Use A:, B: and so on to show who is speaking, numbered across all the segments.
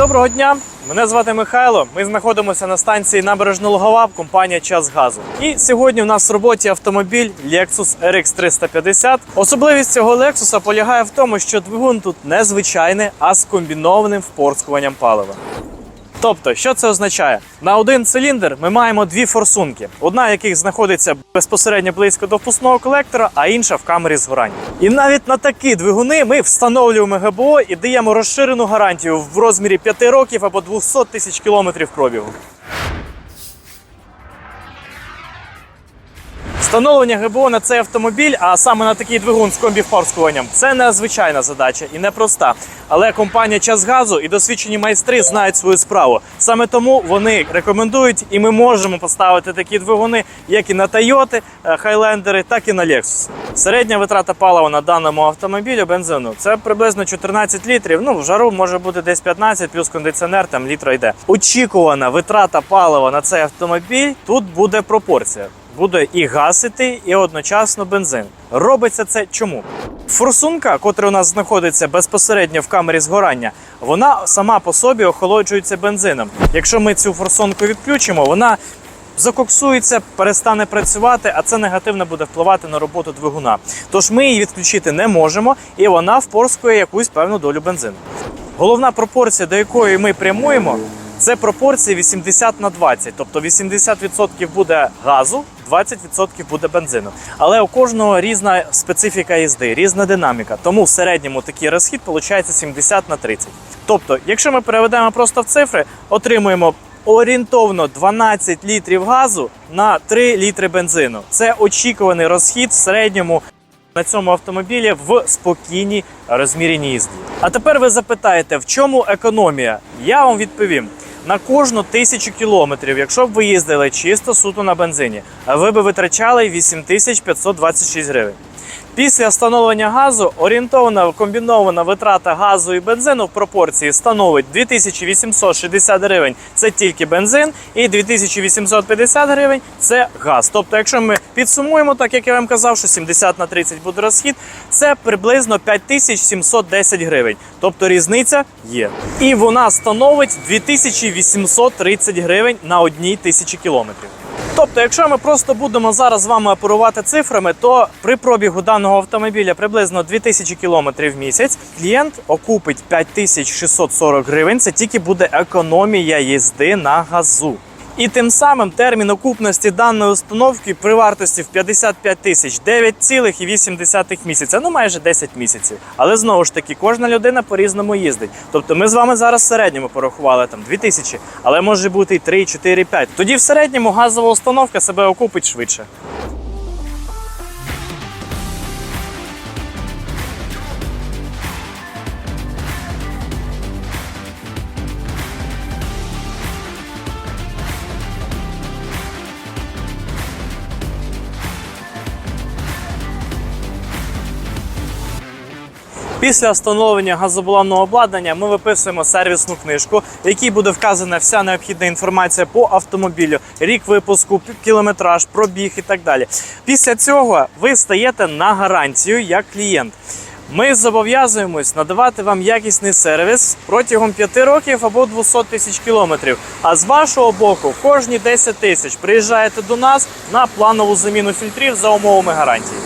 A: Доброго дня! Мене звати Михайло. Ми знаходимося на станції Набережно-Лугова, компанія Час Газу. І сьогодні у нас в роботі автомобіль Lexus RX 350. Особливість цього Lexus полягає в тому, що двигун тут не звичайний, а з комбінованим впорскуванням палива. Тобто, що це означає? На один циліндр ми маємо дві форсунки, одна яких знаходиться безпосередньо близько до впускного колектора, а інша в камері згорання. І навіть на такі двигуни ми встановлюємо ГБО і даємо розширену гарантію в розмірі 5 років або 200 тисяч кілометрів пробігу. Встановлення ГБО на цей автомобіль, а саме на такий двигун з комбівпорскуванням, це незвичайна задача і непроста. Але компанія Час газу і досвідчені майстри знають свою справу. Саме тому вони рекомендують, і ми можемо поставити такі двигуни, як і на Toyota, Highlander, так і на Lexus. Середня витрата палива на даному автомобілі бензину це приблизно 14 літрів. Ну в жару може бути десь 15, плюс кондиціонер там літра йде. Очікувана витрата палива на цей автомобіль тут буде пропорція буде і гасити, і одночасно бензин. Робиться це чому? Форсунка, котра у нас знаходиться безпосередньо в камері згорання, вона сама по собі охолоджується бензином. Якщо ми цю форсунку відключимо, вона закоксується, перестане працювати, а це негативно буде впливати на роботу двигуна. Тож ми її відключити не можемо, і вона впорскує якусь певну долю бензину. Головна пропорція, до якої ми прямуємо, це пропорція 80 на 20. Тобто 80% буде газу, 20% буде бензину. Але у кожного різна специфіка їзди, різна динаміка. Тому в середньому такий розхід виходить 70 на 30. Тобто, якщо ми переведемо просто в цифри, отримуємо орієнтовно 12 літрів газу на 3 літри бензину. Це очікуваний розхід в середньому на цьому автомобілі в спокійній розміреній їзді. А тепер ви запитаєте, в чому економія? Я вам відповім. На кожну тисячу кілометрів, якщо б ви їздили чисто суто на бензині, ви б витрачали 8526 гривень. Після встановлення газу орієнтована комбінована витрата газу і бензину в пропорції становить 2860 гривень це тільки бензин, і 2850 гривень це газ. Тобто, якщо ми підсумуємо, так як я вам казав, що 70 на 30 буде розхід, це приблизно 5710 гривень. Тобто різниця є. І вона становить 2830 гривень на одній тисячі кілометрів. Тобто, якщо ми просто будемо зараз з вами оперувати цифрами, то при пробігу даного автомобіля приблизно 2000 км в місяць клієнт окупить 5640 гривень. Це тільки буде економія їзди на газу. І тим самим термін окупності даної установки при вартості в 55 тисяч 9,8 місяця, ну майже 10 місяців. Але знову ж таки, кожна людина по-різному їздить. Тобто ми з вами зараз в середньому порахували там 2 тисячі, але може бути і 3, 4, 5. Тоді в середньому газова установка себе окупить швидше. Після встановлення газобалонного обладнання ми виписуємо сервісну книжку, в якій буде вказана вся необхідна інформація по автомобілю, рік випуску, кілометраж, пробіг і так далі. Після цього ви стаєте на гарантію як клієнт. Ми зобов'язуємось надавати вам якісний сервіс протягом 5 років або 200 тисяч кілометрів. А з вашого боку, кожні 10 тисяч приїжджаєте до нас на планову заміну фільтрів за умовами гарантії.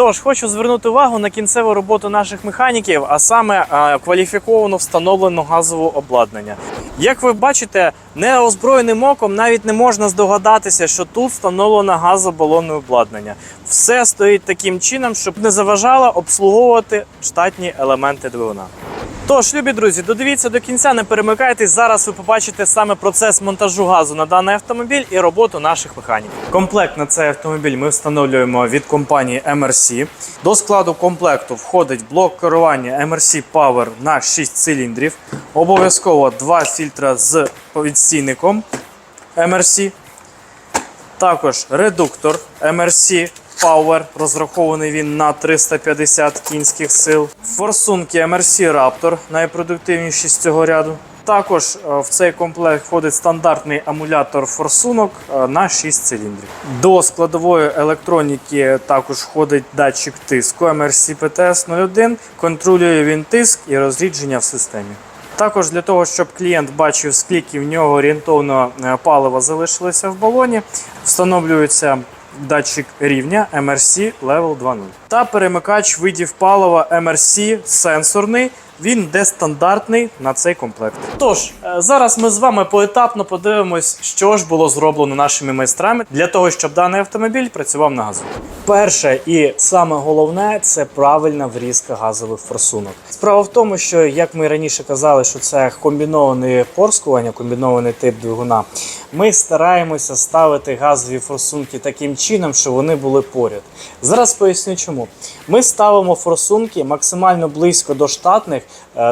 A: Тож хочу звернути увагу на кінцеву роботу наших механіків, а саме е, кваліфіковано встановлену газову обладнання. Як ви бачите, неозброєним оком навіть не можна здогадатися, що тут встановлено газобалонне обладнання. Все стоїть таким чином, щоб не заважало обслуговувати штатні елементи двигуна. Тож, любі друзі, додивіться до кінця, не перемикайтесь. Зараз ви побачите саме процес монтажу газу на даний автомобіль і роботу наших механіків. Комплект на цей автомобіль ми встановлюємо від компанії MRC. До складу комплекту входить блок керування MRC Power на 6 циліндрів. Обов'язково два фільтра з відстійником MRC. Також редуктор MRC Power, розрахований він на 350 кінських сил. Форсунки MRC Raptor, найпродуктивніші з цього ряду. Також е, в цей комплект входить стандартний амулятор форсунок е, на 6 циліндрів. До складової електроніки також входить датчик тиску MRC PTS 01, контролює він тиск і розрідження в системі. Також для того, щоб клієнт бачив, скільки в нього орієнтовно е, палива залишилося в балоні, встановлюється датчик рівня MRC Level 2.0 та перемикач видів палива MRC сенсорний. Він йде стандартний на цей комплект. Тож е, зараз ми з вами поетапно подивимось, що ж було зроблено нашими майстрами для того, щоб даний автомобіль працював на газу. Перше і саме головне це правильна врізка газових форсунок. Справа в тому, що як ми раніше казали, що це комбіноване порскування, комбінований тип двигуна. Ми стараємося ставити газові форсунки таким чином, щоб вони були поряд. Зараз поясню чому. Ми ставимо форсунки максимально близько до штатних,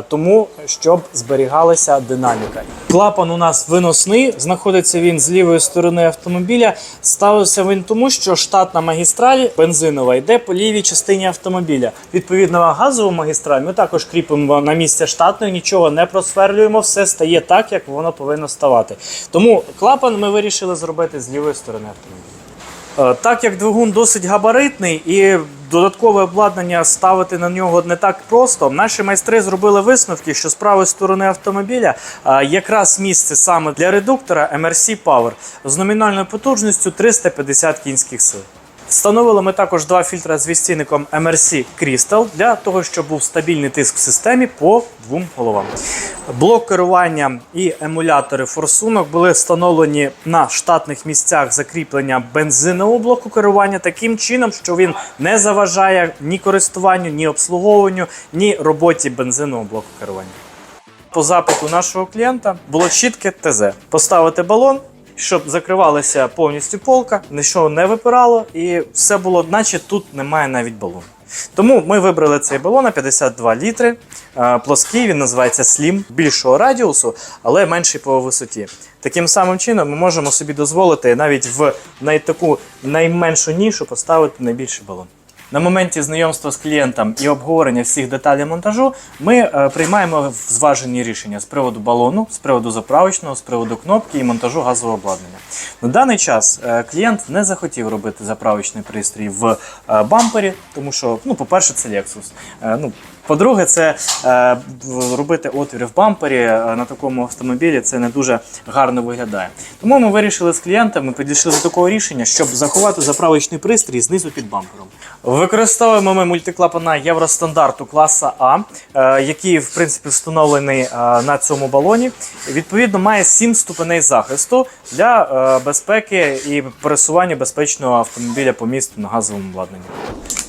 A: тому щоб зберігалася динаміка. Клапан у нас виносний, знаходиться він з лівої сторони автомобіля. Ставився він тому, що штатна магістраль бензинова йде по лівій частині автомобіля. Відповідно, газову магістраль ми також кріпимо на місце штатної, нічого не просверлюємо, все стає так, як воно повинно ставати. Тому клапан ми вирішили зробити з лівої сторони автомобіля. Е, Так як двигун досить габаритний і додаткове обладнання ставити на нього не так просто, наші майстри зробили висновки, що з правої сторони автомобіля якраз місце саме для редуктора MRC Power з номінальною потужністю 350 кінських сил. Встановили ми також два фільтри з відстійником MRC Crystal для того, щоб був стабільний тиск в системі по двом головам. Блок керування і емулятори форсунок були встановлені на штатних місцях закріплення бензинового блоку керування таким чином, що він не заважає ні користуванню, ні обслуговуванню, ні роботі бензинового блоку керування. По запиту нашого клієнта було чітке ТЗ: поставити балон, щоб закривалася повністю полка, нічого не випирало, і все було, наче тут немає навіть балону. Тому ми вибрали цей балон на 52 літри. е, Плоский, він називається Slim, більшого радіусу, але менший по висоті. Таким самим чином ми можемо собі дозволити навіть в най- таку найменшу нішу поставити найбільший балон. На моменті знайомства з клієнтом і обговорення всіх деталей монтажу ми е, приймаємо зважені рішення з приводу балону, з приводу заправочного, з приводу кнопки і монтажу газового обладнання. На даний час е, клієнт не захотів робити заправочний пристрій в е, бампері, тому що, ну, по-перше, це Lexus. Ну, по-друге, це е, робити отвір в бампері е, на такому автомобілі це не дуже гарно виглядає. Тому ми вирішили з клієнтами, підійшли до такого рішення, щоб заховати заправочний пристрій знизу під бампером. Використовуємо ми мультиклапана євростандарту класа А, е, який в принципі встановлений е, на цьому балоні. Відповідно, має 7 ступеней захисту для е, безпеки і пересування безпечного автомобіля по місту на газовому обладнанні.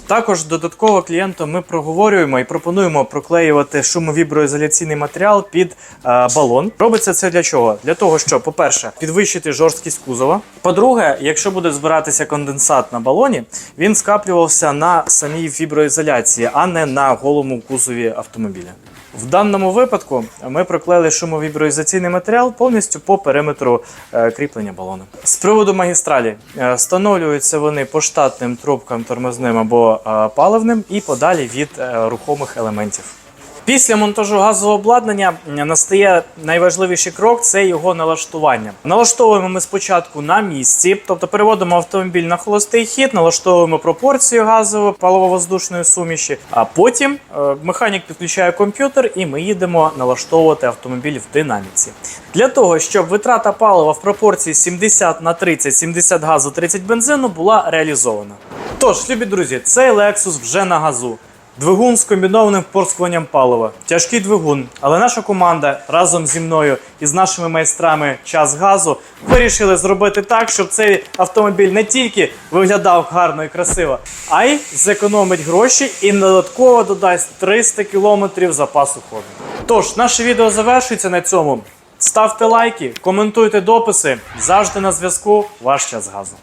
A: Також додатково клієнтам ми проговорюємо і пропонуємо проклеювати шумовіброізоляційний матеріал під е, балон. Робиться це для чого? Для того, щоб, по-перше, підвищити жорсткість кузова. По-друге, якщо буде збиратися конденсат на балоні, він скаплювався на самій фіброізоляції, а не на голому кузові автомобіля. В даному випадку ми проклеїли шумовіброізаційний матеріал повністю по периметру е, кріплення балону. З приводу магістралі е, встановлюються вони по штатним трубкам тормозним або е, паливним і подалі від рухомих елементів. Після монтажу газового обладнання настає найважливіший крок це його налаштування. Налаштовуємо ми спочатку на місці, тобто переводимо автомобіль на холостий хід, налаштовуємо пропорцію газової паливо-воздушної суміші, а потім е, механік підключає комп'ютер і ми їдемо налаштовувати автомобіль в динаміці. Для того, щоб витрата палива в пропорції 70 на 30, 70 газу, 30 бензину була реалізована. Тож, любі друзі, цей Lexus вже на газу. Двигун з комбінованим впорскуванням палива. Тяжкий двигун. Але наша команда разом зі мною і з нашими майстрами час газу вирішили зробити так, щоб цей автомобіль не тільки виглядав гарно і красиво, а й зекономить гроші і додатково додасть 300 км запасу ходу. Тож, наше відео завершується на цьому. Ставте лайки, коментуйте дописи. Завжди на зв'язку. Ваш час газу.